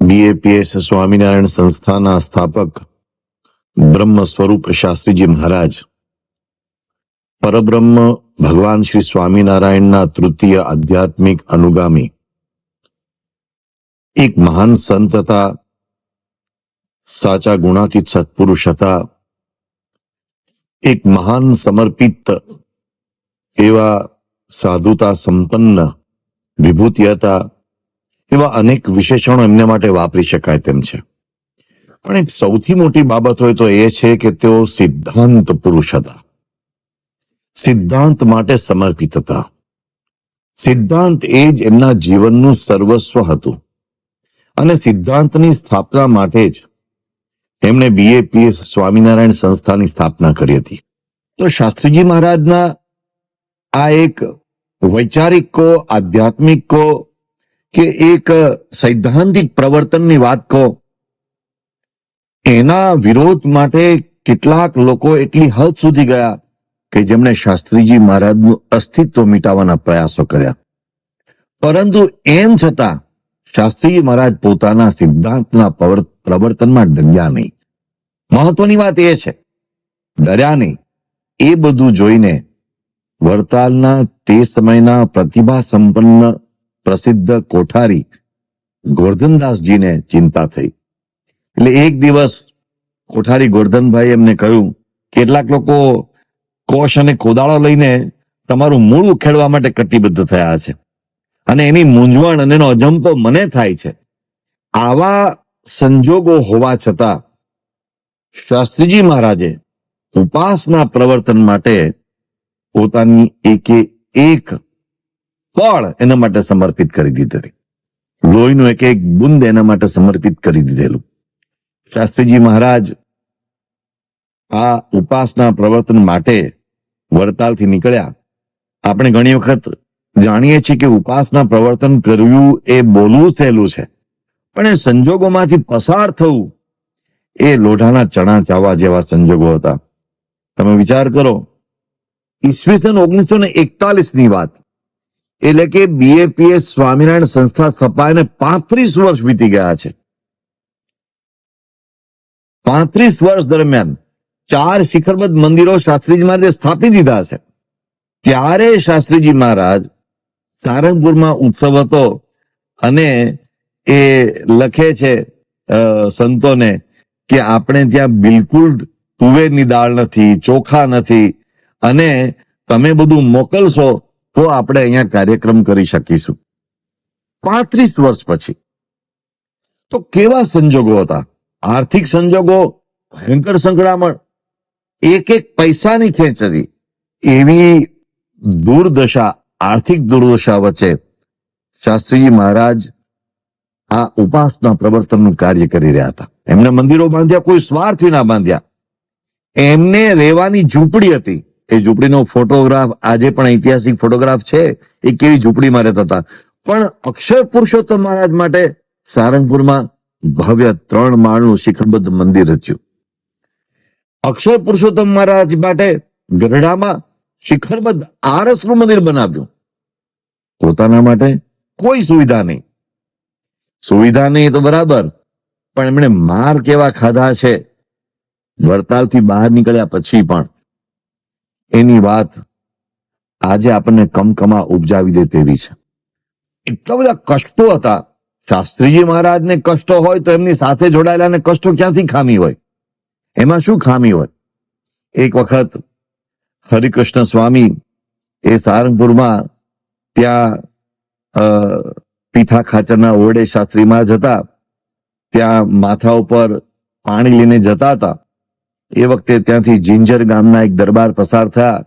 BAPS Swaminarayan સંસ્થાના સ્થાપક બ્રહ્મ સ્વરૂપ શાસ્ત્રીજી મહારાજ. પરબ્રહ્મ ભગવાન શ્રી સ્વામિનારાયણના તૃતીય આધ્યાત્મિક અનુગામી. એક મહાન સંત હતા. સાચા ગુણાતીત સત્પુરુષ હતા. એક મહાન સમર્પિત એવા સાધુતા સંપન્ન વિભૂતિ હતા. એવા અનેક વિશેષણો એમને માટે વાપરી શકાય તેમ છે. પણ એક સૌથી મોટી બાબત હોય તો એ છે કે તેઓ સિદ્ધાંત પુરુષ હતા. સિદ્ધાંત માટે સમર્પિત હતા. સિદ્ધાંત એ જ એમના જીવનનું સર્વસ્વ હતું. અને સિદ્ધાંતની સ્થાપના માટે જ એમણે બીએપીએસ સ્વામિનારાયણ સંસ્થાની સ્થાપના કરી હતી. તો શાસ્ત્રીજી મહારાજના આ એક વૈચારિક કો, આધ્યાત્મિક કો કે એક સૈદ્ધાંતિક પ્રવર્તનની વાત કહો. એના વિરોધ માટે કેટલાક લોકો એટલી હદ સુધી ગયા કે જેમણે શાસ્ત્રીજી મહારાજનું અસ્તિત્વ મિટાવવાના પ્રયાસો કર્યા. પરંતુ એમ છતાં શાસ્ત્રીજી મહારાજ પોતાના સિદ્ધાંતના પ્રવર્તનમાં ડર્યા નહીં. મહત્વની વાત એ છે, ડર્યા નહીં. એ બધું જોઈને વડતાલના તે સમયના પ્રતિભા સંપન્ન પ્રસિદ્ધ કોઠારી ગોરધનદાસજીને ચિંતા થઈ. એટલે એક દિવસ કોઠારી ગોરધનભાઈ એમને કહ્યું, કેટલાક લોકો કોષ અને કોદાળો લઈને તમારું મૂળ ઉખેડવા માટે કટિબદ્ધ થયા છે અને એની મૂંઝવણ અને એનો અજંપો મને થાય છે. આવા સંજોગો હોવા છતાં શાસ્ત્રીજી મહારાજે ઉપાસના પ્રવર્તન માટે પોતાની એકે એક પળ એના માટે સમર્પિત કરી દીધેલી? લોહીનું એક એક બુંદ એના માટે સમર્પિત કરી દીધેલું. શાસ્ત્રીજી મહારાજ, આ ઉપાસના પ્રવર્તન માટે વડતાલથી નીકળ્યા. આપણે ઘણી વખત જાણીએ છીએ કે ઉપાસના પ્રવર્તન કરવું એ બોલવું સહેલું છે. પણ એ સંજોગોમાંથી પસાર થવું એ લોઢાના ચણા ચાવા જેવા સંજોગો હતા. તમે વિચાર કરો, ઈસવીસન ઓગણીસો ને એકતાલીસની વાત. એટલે કે બીએપીએસ સ્વામિનારાયણ સંસ્થા સ્થપાઈને પાંત્રીસ વર્ષ વીતી ગયા છે. પાંત્રીસ વર્ષ દરમિયાન ચાર શિખરબદ્ધ મંદિરો શાસ્ત્રીજી મહારાજે સ્થાપી દીધા છે. ત્યારે શાસ્ત્રીજી મહારાજ સારંગપુરમાં ઉત્સવ હતો અને એ લખે છે સંતોને કે આપણે ત્યાં બિલકુલ તુવેરની દાળ નથી, ચોખા નથી અને તમે બધું મોકલશો તો આપણે અહીંયા કાર્યક્રમ કરી શકીશું. પાંત્રીસ વર્ષ પછી. તો કેવા સંજોગો હતા? આર્થિક સંજોગો, ભયંકર સંકળામણ. એક એક પૈસાની ખેંચ હતી એવી દુર્દશા, આર્થિક દુર્દશા વચ્ચે શાસ્ત્રીજી મહારાજ આ ઉપાસના પ્રવર્તનનું કાર્ય કરી રહ્યા હતા. એમને મંદિરો બાંધ્યા, કોઈ સ્વાર્થ વિના બાંધ્યા. એમને રહેવાની ઝૂંપડી હતી. એ ઝૂંપડીનો ફોટોગ્રાફ આજે પણ ઐતિહાસિક ફોટોગ્રાફ છે, એ કેવી ઝૂંપડીમાં રહેતા હતા? પણ અક્ષર પુરુષોત્તમ મહારાજ માટે સારંગપુરમાં ભવ્ય ત્રણ માળનું શિખરબદ્ધ મંદિર રચ્યું. અક્ષર પુરુષોત્તમ મહારાજ માટે ગઢડામાં શિખરબદ્ધ આરસનું મંદિર બનાવ્યું. પોતાના માટે કોઈ સુવિધા નહીં. સુવિધા નહીં તો બરાબર, પણ એમણે માર કેવા ખાધા છે? વડતાલથી બહાર નીકળ્યા પછી પણ. એની વાત આજે આપણને કમકમા ઉપજાવી દે તેવી છે. એટલા બધા કષ્ટો હતા. શાસ્ત્રીજી મહારાજને કષ્ટો હોય તો એમની સાથે જોડાયેલાને કષ્ટો ક્યાંથી ખામી હોય? એમાં શું ખામી હોય? એક વખત હરિકૃષ્ણ સ્વામી એ સારંગપુરમાં ત્યાં પીઠા ખાચરના ઓરડે શાસ્ત્રીમાં જતા ત્યાં માથા ઉપર પાણી લઈને જતા હતા. એ વખતે ત્યાંથી જિંજર ગામના એક દરબાર પસાર થયા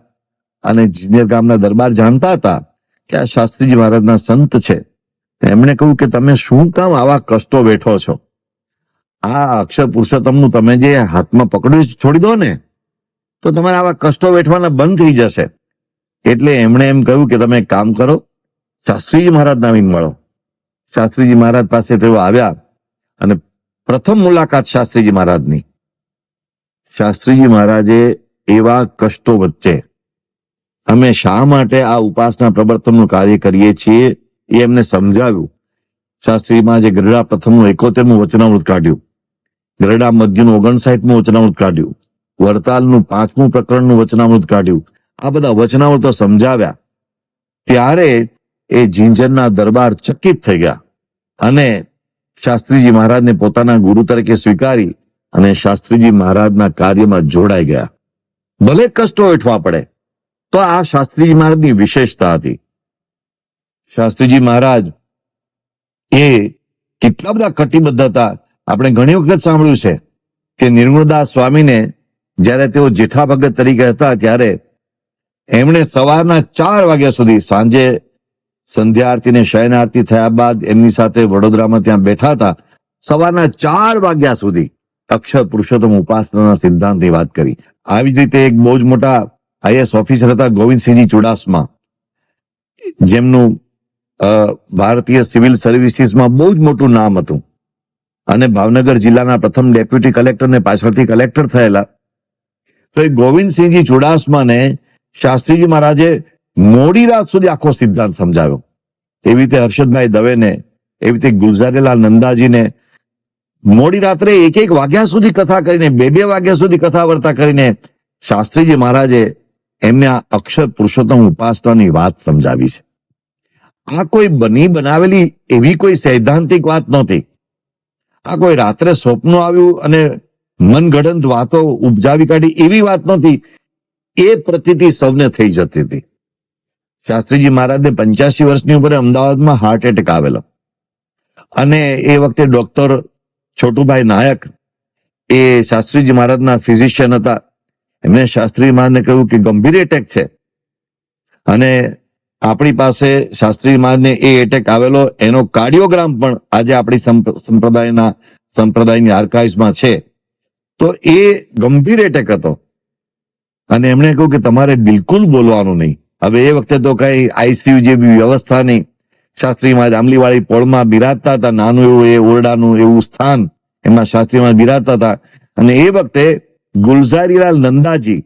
અને જિંજર ગામના દરબાર જાણતા હતા કે આ શાસ્ત્રીજી મહારાજના સંત છે. એમણે કહ્યું કે તમે શું કામ આવા કષ્ટો વેઠો છો? આ અક્ષર પુરુષોત્તમનું તમે જે હાથમાં પકડ્યું છોડી દો ને, તો તમારે આવા કષ્ટો વેઠવાના બંધ થઈ જશે. એટલે એમણે એમ કહ્યું કે તમે કામ કરો, શાસ્ત્રીજી મહારાજ આવીને મળો શાસ્ત્રીજી મહારાજ પાસે તેઓ આવ્યા અને પ્રથમ મુલાકાત શાસ્ત્રીજી મહારાજની. શાસ્ત્રીજી મહારાજે એવા કષ્ટો વચ્ચે અમે શા માટે આ ઉપાસના પ્રવર્તનનું કાર્ય કરીએ છીએ એ એમને સમજાવ્યું. શાસ્ત્રીમાં જે ગરડા પ્રથમનું એકોતેરમું વચનામૃત કાઢ્યું. ગરડા મધ્યનું ઓગણસાઠમું વચનામૃત કાઢ્યું. વડતાલનું પાંચમું પ્રકરણનું વચનામૃત કાઢ્યું. આ બધા વચનામૃતો સમજાવ્યા. ત્યારે એ ઝીંઝરના દરબાર ચકિત થઈ ગયા. અને શાસ્ત્રીજી મહારાજને પોતાના ગુરુ તરીકે સ્વીકારી અને શાસ્ત્રીજી મહારાજના કાર્યમાં જોડાઈ ગયા. ભલે કષ્ટો વેઠવા પડે, તો આ શાસ્ત્રીજી મહારાજની વિશેષતા હતી. શાસ્ત્રીજી મહારાજ, એ કેટલા બધા કટિબદ્ધ હતા આપણે ઘણી વખત સાંભળ્યું છે કે નિર્ગુણદાસ સ્વામીને જ્યારે તેઓ જેઠા ભગત તરીકે હતા ત્યારે એમણે સવારના ચાર વાગ્યા સુધી સાંજે સંધ્યા આરતી ને શયન આરતી થયા બાદ એમની સાથે વડોદરામાં ત્યાં બેઠા હતા. સવારના ચાર વાગ્યા સુધી અક્ષર પુરુષોત્તમ ઉપાસનાના સિદ્ધાંતની વાત કરી. આવી જ રીતે એક બહુ જ મોટા આઈએસ ઓફિસર હતા ગોવિંદસિંહજી ચુડાસમા. જેમનું ભારતીય સિવિલ સર્વિસીસમાં બહુ જ મોટું નામ હતું. અને ભાવનગર જિલ્લાના પ્રથમ ડેપ્યુટી કલેક્ટર ને પાછળથી કલેક્ટર થયેલા. તો એ ગોવિંદસિંહજી ચુડાસમાને શાસ્ત્રીજી મહારાજે મોડી રાત સુધી આખો સિદ્ધાંત સમજાવ્યો. એવી રીતે હર્ષદભાઈ દવેને, એવી રીતે ગુલઝારીલાલ નંદાજીને મોડી રાત્રે એક એક વાગ્યા સુધી કથા કરીને બે બે વાગ્યા સુધી કથા વાર્તા કરીને શાસ્ત્રીજી મહારાજે એમને આ અક્ષર પુરુષોત્તમ ઉપાસનાની વાત સમજાવી છે. આ કોઈ બની બનાવેલી એવી કોઈ સૈદ્ધાંતિક વાત નહોતી. આ કોઈ રાત્રે સ્વપ્ન આવ્યું અને મનગઢંત વાતો ઉપજાવી કાઢી એવી વાત નહોતી. એ પ્રતીતિ સૌને થઈ જતી હતી. શાસ્ત્રીજી મહારાજને પંચ્યાસી વર્ષની ઉંમરે અમદાવાદમાં હાર્ટ એટેક આવેલો. અને એ વખતે ડોક્ટર છોટુભાઈ નાયક એ શાસ્ત્રીજી મહારાજના ફિઝિશિયન હતા. એમણે શાસ્ત્રી મહારાજને કહ્યું કે ગંભીર એટેક છે. અને આપણી પાસે શાસ્ત્રી મહારાજને એ એટેક આવેલો. એનો કાર્ડિયોગ્રામ પણ આજે આપણી સંપ્રદાયના, સંપ્રદાયની આર્કાઇવ્સમાં છે. તો એ ગંભીર એટેક હતો. અને એમણે કહ્યું કે તમારે બિલકુલ બોલવાનું નહીં. હવે એ વખતે તો કઈ આઈસીયુ જેવી વ્યવસ્થા નહીં. શાસ્ત્રીમાં આંબલીવાળી પોળમાં બિરાજતા હતા. નાનું એવું એ ઓરડાનું એવું સ્થાન એમાં શાસ્ત્રીમાં બિરાજતા હતા. અને એ વખતે ગુલઝારીલાલ નંદાજી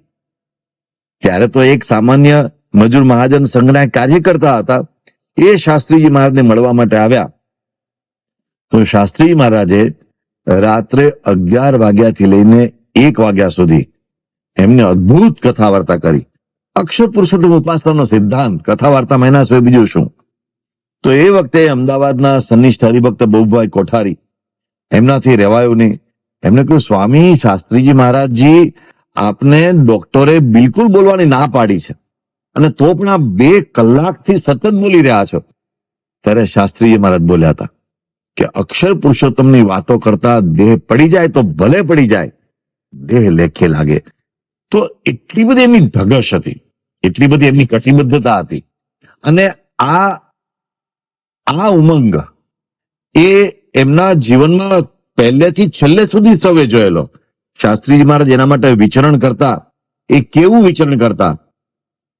ત્યારે તો એક સામાન્ય મજૂર મહાજન સંઘના કાર્ય કરતા હતા, એ શાસ્ત્રીજી મહારાજને મળવા માટે આવ્યા. તો શાસ્ત્રી મહારાજે રાત્રે અગિયાર વાગ્યાથી લઈને એક વાગ્યા સુધી એમને અદભુત કથા વાર્તા કરી. અક્ષર પુરુષોત્તમ ઉપાસનાનો સિદ્ધાંત. કથા વાર્તા મહિના સિવાય બીજું શું? તો એ વખતે અમદાવાદના સનિષ્ઠ હરિભક્ત બહુભાઈ કોઠારી, એમનાથી રહેવાયું નહીં. એમને કહ્યું, સ્વામી, શાસ્ત્રીજી મહારાજજી, આપને ડોક્ટરે બિલકુલ બોલવાની ના પાડી છે. અને તો પણ આ બે કલાકથી સતત બોલી રહ્યા છો. ત્યારે શાસ્ત્રીજી મહારાજ બોલ્યા હતા કે, અક્ષર પુરુષોત્તમની વાતો કરતા દેહ પડી જાય તો ભલે પડી જાય. દેહ લેખે લાગે. તો એટલી બધી એમની ધગશ હતી. એટલી બધી એમની કટિબદ્ધતા હતી. અને આ આ ઉમંગ એ એમના જીવનમાં પહેલેથી છેલ્લે સુધી સવે જોયેલો. શાસ્ત્રીજી મહારાજ એના માટે વિચરણ કરતા, એ કેવું વિચરણ કરતા?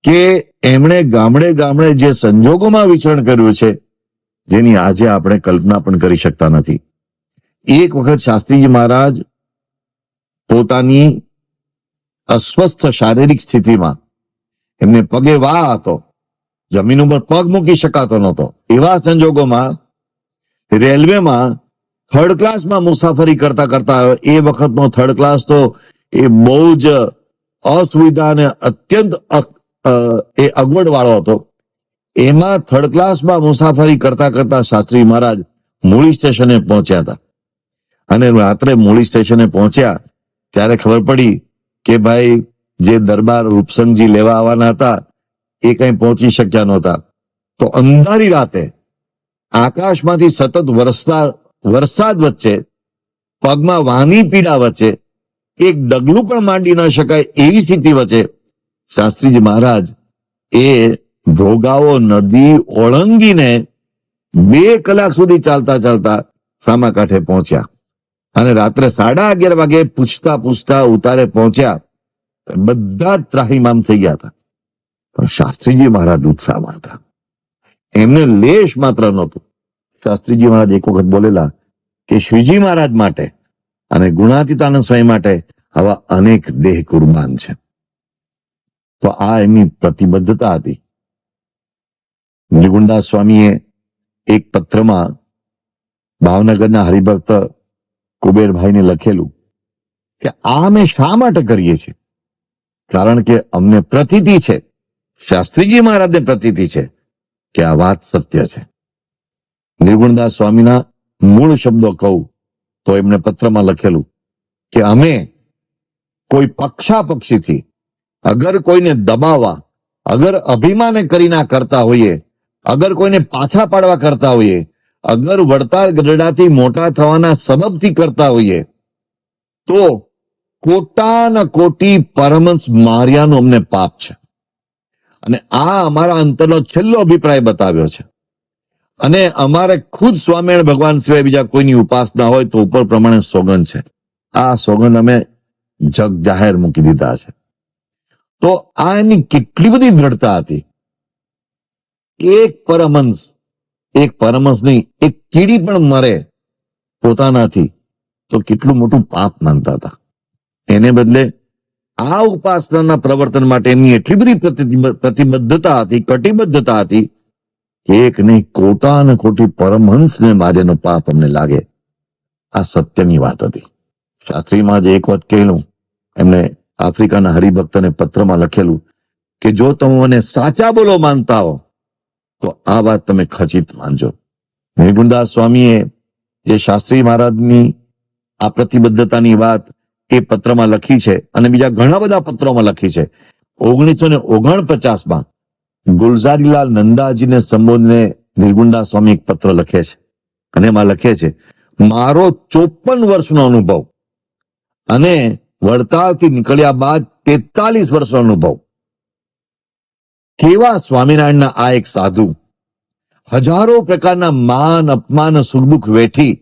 કે એમણે ગામડે ગામડે જે સંજોગોમાં વિચરણ કર્યું છે, જેની આજે આપણે કલ્પના પણ કરી શકતા નથી. એક વખત શાસ્ત્રીજી મહારાજ પોતાની અસ્વસ્થ શારીરિક સ્થિતિમાં, એમને પગે વા હતો. જમીન ઉપર પગ મૂકી શકાતો નહોતો. એવા સંજોગોમાં રેલવેમાં થર્ડ ક્લાસમાં મુસાફરી કરતા કરતા એ વખતનો થર્ડ ક્લાસ તો એ બહુ જ અસુવિધા અને અત્યંત એ અગવડ વાળો હતો. એમાં થર્ડ ક્લાસમાં મુસાફરી કરતા કરતા શાસ્ત્રી મહારાજ મૂળી સ્ટેશને પહોંચ્યા હતા. અને રાત્રે મૂળી સ્ટેશને પહોંચ્યા ત્યારે ખબર પડી કે ભાઈ જે દરબાર રૂપસંગજી લેવા આવવાના હતા એ કઈ પહોંચી શક્યા નહોતા. તો અંધારી રાતે આકાશમાંથી સતત વરસતા, વરસાદ વચ્ચે, પગમાં વાની પીડા વચ્ચે, એક ડગલું પણ માંડી ન શકાય એવી સ્થિતિ વચ્ચે શાસ્ત્રીજી મહારાજ એ ભોગાવો નદી ઓળંગીને બે કલાક સુધી ચાલતા ચાલતા સામા કાંઠે પહોંચ્યા. અને રાત્રે સાડા અગિયાર વાગે પૂછતા પૂછતા ઉતારે પહોંચ્યા. બધા ત્રાહીમામ થઈ ગયા હતા. પણ શાસ્ત્રીજી મહારાજ ઉત્સાહમાં હતા. એમને લેશ માત્ર નહોતું. શાસ્ત્રીજી મહારાજ એક વખત બોલેલા કે શ્રીજી મહારાજ માટે અને ગુણાતીતાનંદ સ્વામી માટે આવા અનેક દેહ કુરબાન છે. તો આ એમની પ્રતિબદ્ધતા હતી. નિર્ગુણદાસ સ્વામીએ એક પત્રમાં ભાવનગરના હરિભક્ત કુબેરભાઈને લખેલું કે આ અમે શા માટે કરીએ છીએ? કારણ કે અમને પ્રતીતિ છે. શાસ્ત્રીજી મહારાજને પ્રતીતિ છે કે આ વાત સત્ય છે. નિર્ગુણદાસ સ્વામીના મૂળ શબ્દો કહું તો એમને પત્રમાં લખેલું કે અમે કોઈ પક્ષાપક્ષીથી અગર કોઈને દબાવવા, અગર અભિમાને કરીને કરતા હોઈએ, અગર કોઈને પાછા પાડવા કરતા હોઈએ, અગર વડતાલ ગઢડાથી મોટા થવાના સબબથી કરતા હોઈએ, તો કોટાના કોટી પરમંશ માર્યાનું અમને પાપ છે. અને આ અમારા અંતરનો છેલ્લો અભિપ્રાય બતાવ્યો છે. અને અમારે ખુદ સ્વામિનારાયણ ભગવાન સિવાય બીજા કોઈની ઉપાસના હોય તો ઉપર પ્રમાણે સોગંદ છે. આ સોગંદ અમે જગ જાહેર મૂકી દીધા છે. તો આ એની કેટલી બધી દ્રઢતા હતી. એક પરમહંસ એક પરમહંસ નહીં એક કીડી પણ મરે પોતાનાથી તો કેટલું મોટું પાપ માનતા હતા. એને બદલે આ ઉપાસનાના પ્રવર્તન માટે એમની એટલી બધી પ્રતિબદ્ધતા હતી, કટિબદ્ધતા હતી કે એક નહીં કોટા અને કોટી પરમહંસને માર્યાનો પાપ અમને લાગે. આ સત્યની વાત હતી. શાસ્ત્રીમાં જે એક વાત કહેલું, એમને આફ્રિકાના હરિભક્તને પત્રમાં લખેલું કે જો તમે મને સાચા બોલો માનતા હો, તો આ વાત તમે ખચિત માનજો. નિર્ગુણદાસ સ્વામીએ જે શાસ્ત્રી મહારાજની આ પ્રતિબદ્ધતાની વાત એ પત્રમાં લખી છે અને બીજા ઘણા બધા પત્રોમાં લખી છે. ઓગણીસો ને ઓગણપચાસમાં ગુલઝારીલાલ નંદાજીને સંબોધને નિર્ગુણદાસ સ્વામી એક પત્ર લખે છે. અને એમાં લખે છે, મારો ચોપન વર્ષનો અનુભવ અને વડતાલથી નીકળ્યા બાદ તેતાલીસ વર્ષનો અનુભવ. કેવા સ્વામિનારાયણના આ એક સાધુ. હજારો પ્રકારના માન, અપમાન સુખદુખ વેઠી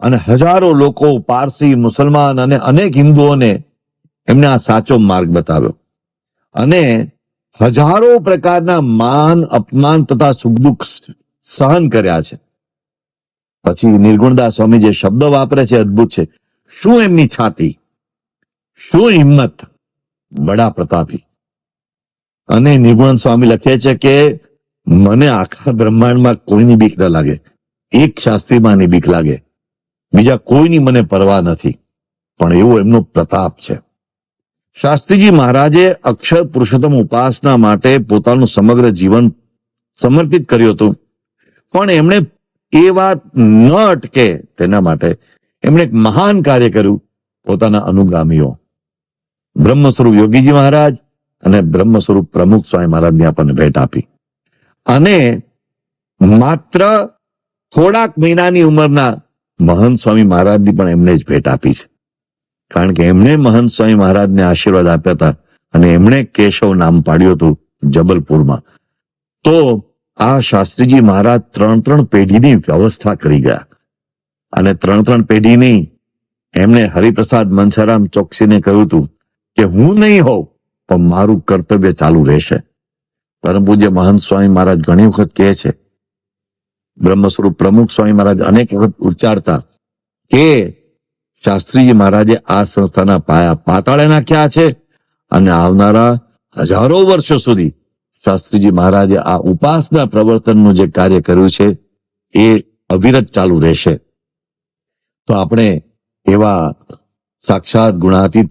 અને હજારો લોકો, પારસી, મુસલમાન અને અનેક હિન્દુઓને એમને આ સાચો માર્ગ બતાવ્યો. અને હજારો પ્રકારના માન, અપમાન તથા સુખદુખ સહન કર્યા છે. પછી નિર્ગુણદાસ સ્વામી જે શબ્દ વાપરે છે, અદ્ભુત છે. શું એમની છાતી? શું હિંમત? બડા પ્રતાપી અને નિર્ગુણ સ્વામી લખે છે કે, મને આખા બ્રહ્માંડમાં કોઈની બીક ન લાગે. એક શાસ્ત્રીમાંની બીક લાગે. બીજા કોઈની મને પરવા નથી. પણ એવો એમનો પ્રતાપ છે. શાસ્ત્રીજી મહારાજે અક્ષર પુરુષોત્તમ ઉપાસના માટે પોતાનું સમગ્ર જીવન સમર્પિત કર્યું હતું. પણ એમણે એ વાત ન અટકે તેના માટે એમણે એક મહાન કાર્ય કર્યું, પોતાના અનુગામીઓ. બ્રહ્મ સ્વરૂપ યોગીજી મહારાજ અને બ્રહ્મ સ્વરૂપ પ્રમુખ સ્વામી મહારાજને આપણને ભેટ આપી. અને માત્ર થોડાક મહિનાની ઉંમરના મહંત સ્વામી મહારાજની પણ એમને જ ભેટ આપી છે. કારણ કે એમણે મહંત સ્વામી મહારાજને આશીર્વાદ આપ્યા હતા અને એમણે કેશવ નામ પાડ્યું હતું જબલપુરમાં. તો આ શાસ્ત્રીજી મહારાજ ત્રણ ત્રણ પેઢીની વ્યવસ્થા કરી ગયા. અને ત્રણ ત્રણ પેઢી નહીં એમણે હરિપ્રસાદ મંસારામ ચોકસીને કહ્યું હતું કે હું નહીં હોઉં, પણ મારું કર્તવ્ય ચાલુ રહેશે. પરમ પૂજ્ય મહંત સ્વામી મહારાજ ઘણી વખત કહે છે બ્રહ્મ સ્વરૂપ પ્રમુખ સ્વામી મહારાજ અનેક વખત ઉચ્ચારતા કે શાસ્ત્રીજી મહારાજે આ સંસ્થાના પાયા પાતાળે નાખ્યા છે અને આવનારા હજારો વર્ષો સુધી શાસ્ત્રીજી મહારાજે આ ઉપાસના પ્રવર્તનનું જે કાર્ય કર્યું છે, એ અવિરત ચાલુ રહેશે. તો આપણે એવા સાક્ષાત ગુણાતીત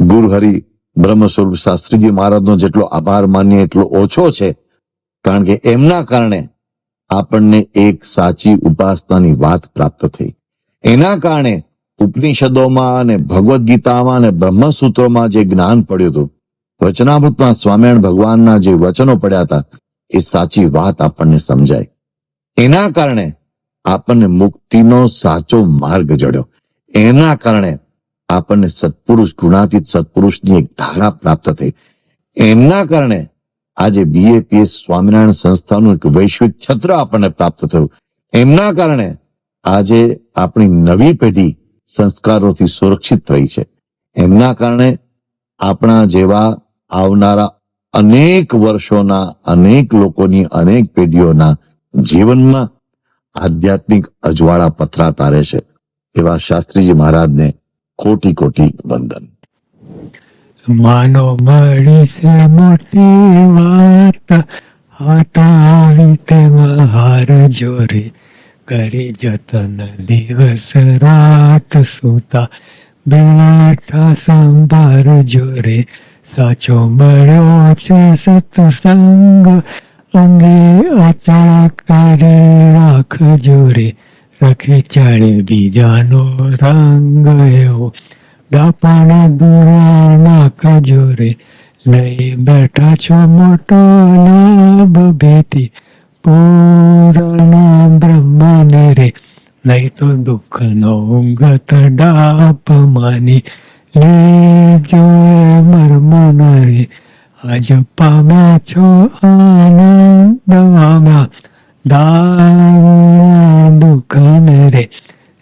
ગુરુહરિ બ્રહ્મ સ્વરૂપ શાસ્ત્રીજી મહારાજનો જેટલો આભાર માનીએ એટલો ઓછો છે, કારણ કે એમના કારણે આપણને એક સાચી ઉપાસનાની વાત પ્રાપ્ત થઈ. એના કારણે ઉપનિષદોમાં અને ભગવદ્ ગીતામાં અને બ્રહ્મસૂત્રોમાં જે જ્ઞાન પડ્યું હતું, વચનામૃતમાં સ્વામિનારાયણ ભગવાનના જે વચનો પડ્યા હતા, એ સાચી વાત આપણને સમજાય. એના કારણે આપણને મુક્તિનો સાચો માર્ગ જડ્યો. એના કારણે આપણને સત્પુરુષ, ગુણાતીત સત્પુરુષની એક ધારા પ્રાપ્ત થઈ. એમના કારણે આજે બીએપીએસ સ્વામિનારાયણ સંસ્થાનું એક વૈશ્વિક છત્ર આપણને પ્રાપ્ત થયું. એમના કારણે આજે આપણી નવી પેઢી સંસ્કારોથી સુરક્ષિત રહી છે. એમના કારણે આપણા જેવા આવનારા અનેક વર્ષોના અનેક લોકોની અનેક પેઢીઓના જીવનમાં આધ્યાત્મિક અજવાળા પથરા તારે છે. એવા શાસ્ત્રીજી મહારાજને કોટી કોટી વંદન. માનો મળી છે મોટી વાત હતા રીતે હાર જોરે કરી જતન દિવસ રાત સુતા. બેઠા સંભાર જોરે સાચો મળ્યો છે સત્સંગ. અંગે અચળ કરી રાખજો રે રખે ચાળે બીજાનો રંગ એવો. ડાપાને દુરાના કજોરે લઈ બેઠા છો મોટો લાભ ભેટી. પૂર્ણ બ્રહ્મને રે નહીં તો દુઃખનો ગત ડાપ માની. લેજો મર્મન રે, આજ પામ્યા છો આનંદવામાં દારૂણ દુઃખને રે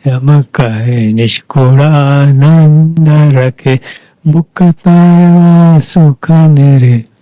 山帰にしこらなんだらけ、ぼかたそすかねれ。